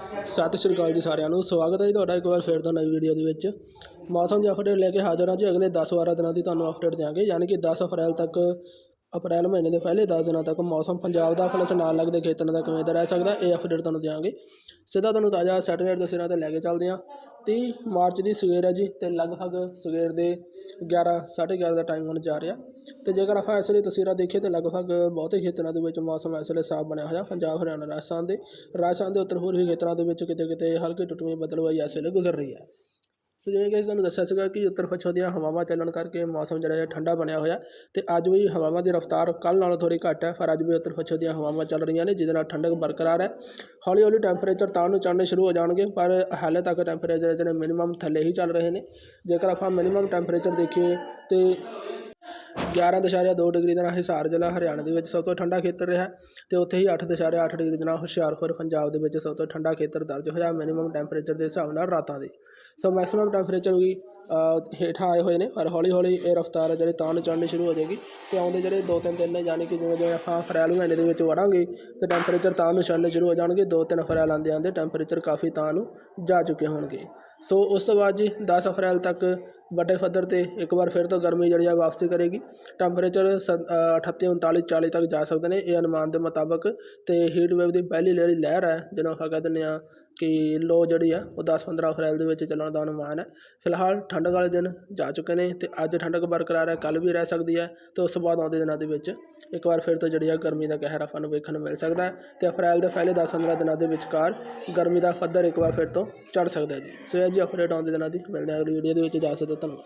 ਸਤਿ ਸ਼੍ਰੀ ਅਕਾਲ ਜੀ ਸਾਰਿਆਂ ਨੂੰ। ਸਵਾਗਤ ਹੈ ਜੀ ਤੁਹਾਡਾ ਇੱਕ ਵਾਰ ਫਿਰ ਤੋਂ ਨਵੀਂ ਵੀਡੀਓ ਦੇ ਵਿੱਚ। ਮੌਸਮ ਦੀ ਅਪਡੇਟ ਲੈ ਕੇ ਹਾਜ਼ਰ ਹਾਂ ਜੀ। ਅਗਲੇ 10-12 ਦਿਨਾਂ ਦੀ ਤੁਹਾਨੂੰ ਅਪਡੇਟ ਦਿਆਂਗੇ। ਯਾਨੀ ਕਿ 10 ਅਪ੍ਰੈਲ ਤੱਕ ਅਪ੍ਰੈਲ ਮਹੀਨੇ ਦੇ ਪਹਿਲੇ ਦਸ ਦਿਨਾਂ ਤੱਕ ਮੌਸਮ ਪੰਜਾਬ ਦਾ ਪਲਸ ਨਾਲ ਲੱਗਦੇ ਖੇਤਰਾਂ ਦਾ ਕਿਵੇਂ ਦਾ ਰਹਿ ਸਕਦਾ, ਇਹ ਅਪਡੇਟ ਤੁਹਾਨੂੰ ਦਿਆਂਗੇ। ਸਿੱਧਾ ਤੁਹਾਨੂੰ ਤਾਜ਼ਾ ਸੈਟੇਲਾਈਟ ਦੇ ਸਿਰਾਂ ਤੇ ਲੈ ਕੇ ਚੱਲਦੇ ਹਾਂ। 30 ਮਾਰਚ ਦੀ ਸਵੇਰ ਹੈ ਜੀ ਤੇ ਲਗਭਗ ਸਵੇਰ ਦੇ 11 11:30 ਦਾ ਟਾਈਮ ਹੋਣ ਜਾ ਰਿਹਾ। ਤੇ ਜੇਕਰ ਆਪਾਂ ਇਸ ਲਈ ਤਸਵੀਰਾਂ ਦੇਖੀਏ ਤੇ ਲਗਭਗ ਬਹੁਤੇ ਖੇਤਰਾਂ ਦੇ ਵਿੱਚ ਮੌਸਮ ਇਸ ਵੇਲੇ ਸਾਫ਼ ਬਣਿਆ ਹੋਇਆ। ਪੰਜਾਬ, ਹਰਿਆਣਾ, ਰਾਜਸਥਾਨ ਦੇ ਰਾਜਸਥਾਨ ਦੇ ਉੱਤਰ ਪੂਰਬੀ ਖੇਤਰਾਂ ਦੇ ਵਿੱਚ ਕਿਤੇ ਕਿਤੇ ਹਲਕੀ ਟੁੱਟਵੀਂ ਬਦਲਵਾਈ ਇਸ ਵੇਲੇ ਗੁਜ਼ਰ ਰਹੀ ਹੈ। ਸੋ ਜਿਵੇਂ ਕਿ ਅਸੀਂ ਤੁਹਾਨੂੰ ਦੱਸਿਆ ਸੀਗਾ ਕਿ ਉੱਤਰ ਪੱਛਮ ਦੀਆਂ ਹਵਾਵਾਂ ਚੱਲਣ ਕਰਕੇ ਮੌਸਮ ਜਿਹੜਾ ਹੈ ਠੰਡਾ ਬਣਿਆ ਹੋਇਆ ਤੇ ਅੱਜ ਵੀ ਹਵਾਵਾਂ ਦੀ ਰਫ਼ਤਾਰ ਕੱਲ੍ਹ ਨਾਲੋਂ ਥੋੜੀ ਘੱਟ ਹੈ, ਪਰ ਅੱਜ ਵੀ ਉੱਤਰ ਪੱਛਮ ਦੀਆਂ ਹਵਾਵਾਂ ਚੱਲ ਰਹੀਆਂ ਨੇ, ਜਿਹਦੇ ਨਾਲ ਠੰਡਕ ਬਰਕਰਾਰ ਹੈ। ਹੌਲੀ ਹੌਲੀ ਟੈਂਪਰੇਚਰ ਤਾਂ ਨੂੰ ਚੜ੍ਹਨੇ ਸ਼ੁਰੂ ਹੋ ਜਾਣਗੇ, ਪਰ ਹਾਲੇ ਤੱਕ ਟੈਂਪਰੇਚਰ ਜਿਹੜੇ ਮਿਨੀਮਮ ਥੱਲੇ ਹੀ ਚੱਲ ਰਹੇ ਨੇ। ਜੇਕਰ ਆਪਾਂ ਮਿਨੀਮਮ ਟੈਂਪਰੇਚਰ ਦੇਖੀਏ ਤੇ 11.2 ਡਿਗਰੀ ਦੇ ਨਾਲ ਹਿਸਾਰ ਜ਼ਿਲ੍ਹਾ ਹਰਿਆਣਾ ਦੇ ਵਿੱਚ ਸਭ ਤੋਂ ਠੰਡਾ ਖੇਤਰ ਰਿਹਾ ਅਤੇ ਉੱਥੇ ਹੀ 8.8 ਡਿਗਰੀ ਦੇ ਨਾਲ ਹੁਸ਼ਿਆਰਪੁਰ, ਪੰਜਾਬ ਦੇ ਵਿੱਚ ਸਭ ਤੋਂ ਠੰਡਾ ਖੇਤਰ ਦਰਜ ਹੋਇਆ ਮਿਨੀਮਮ ਟੈਂਪਰੇਚਰ ਦੇ ਹਿਸਾਬ ਨਾਲ ਰਾਤਾਂ ਦੇ। ਸੋ ਮੈਕਸਿਮਮ ਟੈਂਪਰੇਚਰ ਵੀ ਹੇਠਾਂ ਆਏ ਹੋਏ ਨੇ, ਪਰ ਹੌਲੀ ਹੌਲੀ ਇਹ ਰਫ਼ਤਾਰ ਹੈ ਜਿਹੜੀ ਤਾਂ ਨੂੰ ਚੜ੍ਹਨੀ ਸ਼ੁਰੂ ਹੋ ਜਾਏਗੀ ਅਤੇ ਆਉਂਦੇ ਜਿਹੜੇ ਦੋ ਤਿੰਨ ਦਿਨ ਨੇ, ਯਾਨੀ ਕਿ ਜਿਵੇਂ ਜਿਵੇਂ ਆਪਾਂ ਅਪ੍ਰੈਲ ਮਹੀਨੇ ਦੇ ਵਿੱਚ ਵੜਾਂਗੇ ਤਾਂ ਟੈਂਪਰੇਚਰ ਤਾਂ ਨੂੰ ਚੜ੍ਹਨੇ ਸ਼ੁਰੂ ਹੋ ਜਾਣਗੇ ਦੋ ਤਿੰਨ ਅਪ੍ਰੈਲ ਆਉਂਦੇ ਆਉਂਦੇ ਟੈਂਪਰੇਚਰ ਕਾਫੀ ਤਾਂ ਨੂੰ ਜਾ ਚੁੱਕੇ ਹੋਣਗੇ। ਸੋ ਉਸ ਤੋਂ ਬਾਅਦ ਜੀ 10 ਅਪ੍ਰੈਲ ਤੱਕ ਵੱਡੇ ਪੱਧਰ ਤੇ ਇੱਕ ਵਾਰ ਫਿਰ ਤੋਂ ਗਰਮੀ ਜਿਹੜੀ ਆ ਵਾਪਸੀ ਕਰੇਗੀ। ਟੈਂਪਰੇਚਰ 38 39 40 ਤੱਕ ਜਾ ਸਕਦੇ ਨੇ। ਇਹ ਅਨੁਮਾਨ ਦੇ ਮੁਤਾਬਕ ਅਤੇ ਹੀਟ ਵੇਵ ਦੀ ਪਹਿਲੀ ਜਿਹੜੀ ਲਹਿਰ ਹੈ, ਜਿਹਨੂੰ ਆਪਾਂ ਕਹਿ ਦਿੰਦੇ ਹਾਂ ਕਿ ਲੋ ਜਿਹੜੀ ਆ, ਉਹ 10 15 ਅਪ੍ਰੈਲ ਦੇ ਵਿੱਚ ਚੱਲਣ ਦਾ ਅਨੁਮਾਨ ਹੈ। ਫਿਲਹਾਲ ਠੰਡਕ ਵਾਲੇ ਦਿਨ ਜਾ ਚੁੱਕੇ ਨੇ ਅਤੇ ਅੱਜ ਠੰਡਕ ਬਰਕਰਾਰ ਹੈ, ਕੱਲ੍ਹ ਵੀ ਰਹਿ ਸਕਦੀ ਹੈ ਅਤੇ ਉਸ ਤੋਂ ਬਾਅਦ ਆਉਂਦੇ ਦਿਨਾਂ ਦੇ ਵਿੱਚ ਇੱਕ ਵਾਰ ਫਿਰ ਤੋਂ ਜਿਹੜੀ ਆ ਗਰਮੀ ਦਾ ਕਹਿਰ ਆਪਾਂ ਨੂੰ ਵੇਖਣ ਨੂੰ ਮਿਲ ਸਕਦਾ ਹੈ ਤੇ ਅਪ੍ਰੈਲ ਦੇ ਪਹਿਲੇ 10 15 ਦਿਨਾਂ ਦੇ ਵਿਚਕਾਰ ਗਰਮੀ ਦਾ ਪੱਧਰ ਇੱਕ ਵਾਰ ਫਿਰ ਤੋਂ ਚੜ੍ਹ ਸਕਦਾ ਜੀ। ਸੋ ਇਹ ਜੀ ਅਪਡੇਟ ਆਉਂਦੇ ਦਿਨਾਂ ਦੀ। ਮਿਲਦੇ ਹਾਂ ਅਗਲੀ ਵੀਡੀਓ ਦੇ ਵਿੱਚ। ਜਾ ਸਕਦੇ 等